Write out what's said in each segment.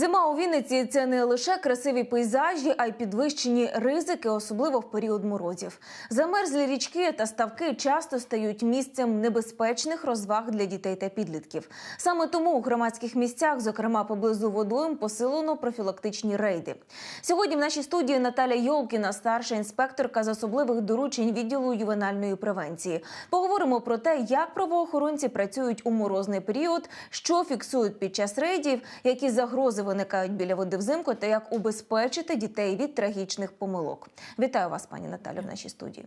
Зима у Вінниці це не лише красиві пейзажі, а й підвищені ризики, особливо в період морозів. Замерзлі річки та ставки часто стають місцем небезпечних розваг для дітей та підлітків. Саме тому у громадських місцях, зокрема поблизу водойм, посилено профілактичні рейди. Сьогодні в нашій студії Наталя Йолкіна, старша інспекторка з особливих доручень відділу ювенальної превенції. Поговоримо про те, як правоохоронці працюють у морозний період, що фіксують під час рейдів, які загрози виникають біля води взимку, та як убезпечити дітей від трагічних помилок. Вітаю вас, пані Наталю, в нашій студії.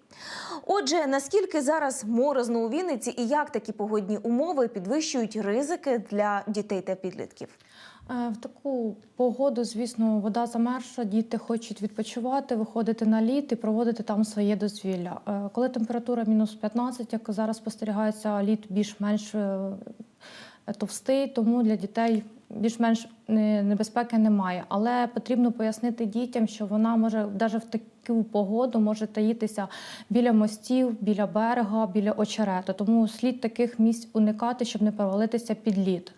Отже, наскільки зараз морозно у Вінниці і як такі погодні умови підвищують ризики для дітей та підлітків? Е, В таку погоду, звісно, вода замерзша, діти хочуть відпочивати, виходити на лід і проводити там своє дозвілля. Е, Коли температура мінус 15, як зараз спостерігається, лід більш-менш е, товстий, тому для дітей більш-менш небезпеки немає. Але потрібно пояснити дітям, що вона може навіть в таку погоду може таїтися біля мостів, біля берега, біля очерету. Тому слід таких місць уникати, щоб не провалитися під лід.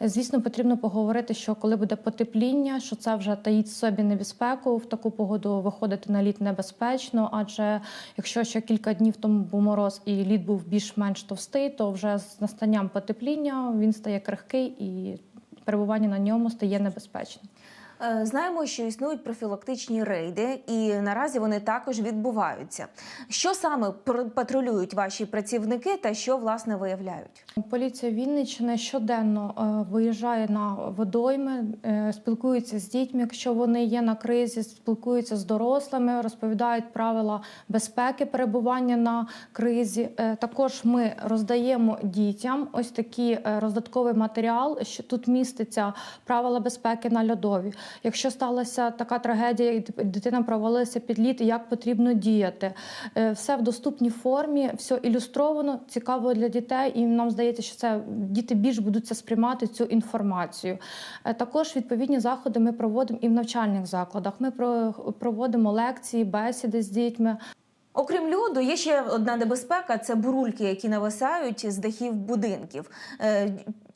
Звісно, потрібно поговорити, що коли буде потепління, що це вже таїть собі небезпеку. В таку погоду виходити на лід небезпечно, адже якщо ще кілька днів тому був мороз і лід був більш-менш товстий, то вже з настанням потепління він стає крихкий і перебування на ньому стає небезпечним. Е, Знаємо, що існують профілактичні рейди, і наразі вони також відбуваються. Що саме патрулюють ваші працівники та що власне виявляють? Поліція Вінниччини щоденно е, виїжджає на водойми, е, спілкується з дітьми, якщо вони є на кризі, спілкуються з дорослими, розповідають правила безпеки перебування на кризі. Також ми роздаємо дітям ось такий роздатковий матеріал, що тут міститься правила безпеки на льодові. Якщо сталася така трагедія, і дитина провалилася під лід, як потрібно діяти. Е, Все в доступній формі, все ілюстровано, цікаво для дітей, і нам здається, що це діти більш будуть це сприймати цю інформацію. Е, Також відповідні заходи ми проводимо і в навчальних закладах. Ми проводимо лекції, бесіди з дітьми. Окрім льоду, є ще одна небезпека це бурульки, які нависають з дахів будинків.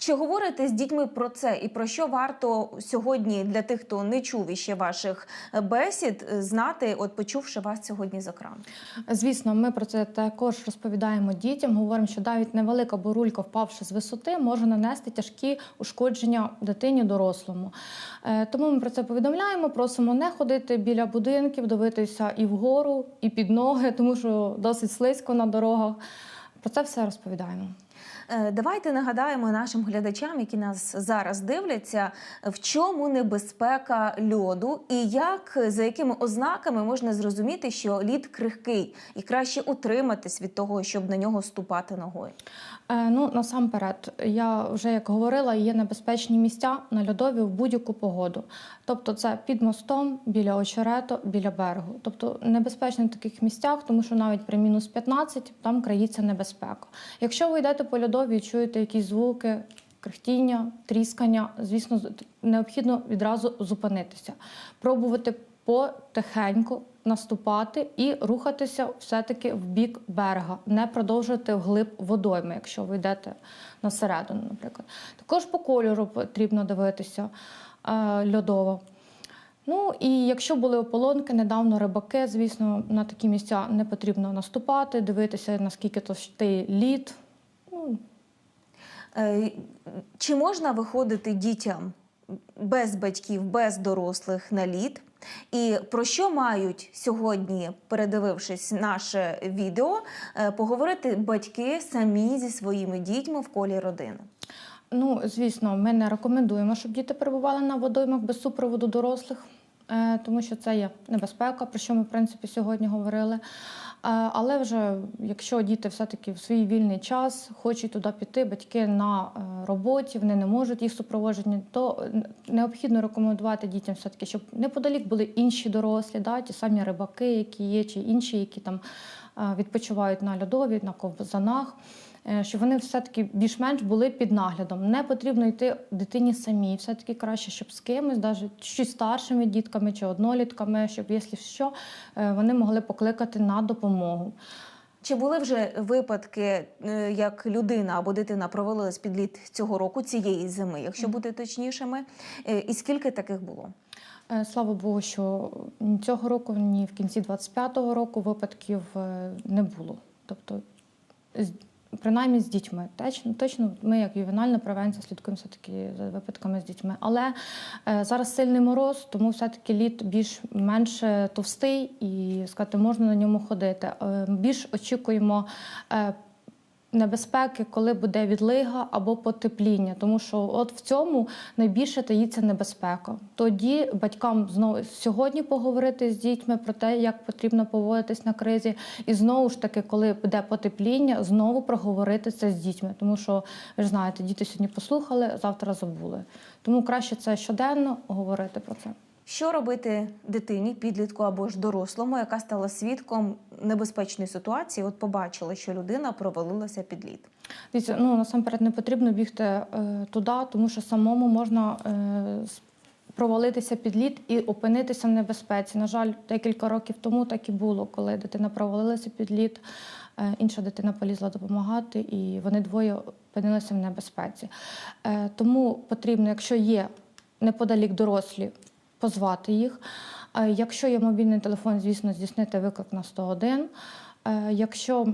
Е, Чи говорите з дітьми про це і про що варто сьогодні для тих, хто не чув іще ваших бесід, е, знати, от почувши вас сьогодні з екрану? Звісно, ми про це також розповідаємо дітям. Говоримо, що навіть невелика бурулька, впавши з висоти, може нанести тяжкі ушкодження дитині дорослому. Е, Тому ми про це повідомляємо. Просимо не ходити біля будинків, дивитися і вгору, і під ноги, тому що досить слизько на дорогах. Про це все розповідаємо. Е, Давайте нагадаємо нашим глядачам, які нас зараз дивляться, в чому небезпека льоду і як за якими ознаками можна зрозуміти, що лід крихкий, і краще утриматись від того, щоб на нього ступати ногою. Е, Ну насамперед, я вже як говорила, є небезпечні місця на льодові в будь-яку погоду. Тобто, це під мостом, біля очерету, біля берегу. Тобто небезпечно в таких місцях, тому що навіть при мінус 15 там країться небезпека. Якщо ви йдете по льодові чуєте якісь звуки, крихтіння, тріскання, звісно, необхідно відразу зупинитися, пробувати потихеньку наступати і рухатися все-таки в бік берега, не продовжувати вглиб водойми, якщо ви йдете на середину, наприклад. Також по кольору потрібно дивитися е, льодово. Ну і якщо були ополонки, недавно рибаки, звісно, на такі місця не потрібно наступати, дивитися, наскільки товстий лід. Е, Чи можна виходити дітям без батьків, без дорослих на лід? І про що мають сьогодні, передивившись наше відео, е, поговорити батьки самі зі своїми дітьми в колі родини? Ну, звісно, ми не рекомендуємо, щоб діти перебували на водоймах без супроводу дорослих, е, тому що це є небезпека, про що ми в принципі сьогодні говорили. Е, Але вже якщо діти все-таки в свій вільний час хочуть туди піти, батьки на е, роботі, вони не можуть їх супроводження, то е, необхідно рекомендувати дітям все-таки, щоб неподалік були інші дорослі, да, ті самі рибаки, які є, чи інші, які там відпочивають на льодові, на ковзанах. е, Щоб вони все-таки більш-менш були під наглядом. Не потрібно йти дитині самій. Все-таки краще, щоб з кимось, навіть щось старшими дітками чи однолітками, щоб, якщо що, е, вони могли покликати на допомогу. Чи були вже випадки, е, як людина або дитина провалилась під лід цього року, цієї зими, якщо бути точнішими? Е, І скільки таких було? Е, Слава Богу, що ні цього року, ні в кінці 25-го року випадків е, не було. Тобто, принаймні з дітьми. Точно, точно ми, як ювенальна превенція, слідкуємо все-таки за випадками з дітьми. Але е, зараз сильний мороз, тому все-таки лід більш-менш товстий і сказати, можна на ньому ходити. Більш очікуємо. Небезпеки, коли буде відлига або потепління, тому що от в цьому найбільше таїться небезпека. Тоді батькам знову сьогодні поговорити з дітьми про те, як потрібно поводитись на кризі, і знову ж таки, коли буде потепління, знову проговорити це з дітьми, тому що ви ж знаєте, діти сьогодні послухали, завтра забули. Тому краще це щоденно говорити про це. Що робити дитині, підлітку або ж дорослому, яка стала свідком небезпечної ситуації? От побачила, що людина провалилася під лід. Дивіться, ну насамперед не потрібно бігти е, туди, тому що самому можна е, провалитися під лід і опинитися в небезпеці. На жаль, декілька років тому так і було, коли дитина провалилася під лід, е, інша дитина полізла допомагати, і вони двоє опинилися в небезпеці. Е, тому потрібно, якщо є неподалік дорослі, позвати їх. Е, Якщо є мобільний телефон, звісно, здійснити виклик на 101. Е, Якщо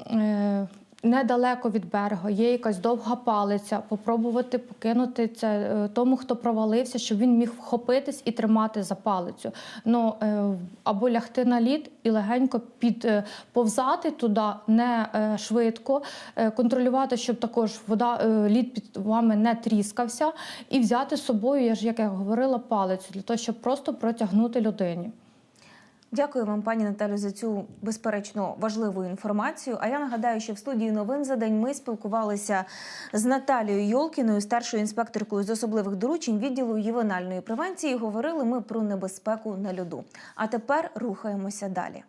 е, недалеко від берега є якась довга палиця, попробувати покинути це е, тому, хто провалився, щоб він міг вхопитись і тримати за палицю. Ну, е, або лягти на лід і легенько підповзати туди не е, швидко, е, контролювати, щоб також вода, е, лід під вами не тріскався, і взяти з собою, я ж як я говорила, палицю для того, щоб просто протягнути людині. Дякую вам, пані Наталю, за цю безперечно важливу інформацію. А я нагадаю, що в студії новин за день ми спілкувалися з Наталією Йолкіною, старшою інспекторкою з особливих доручень відділу ювенальної превенції. Говорили ми про небезпеку на льоду. А тепер рухаємося далі.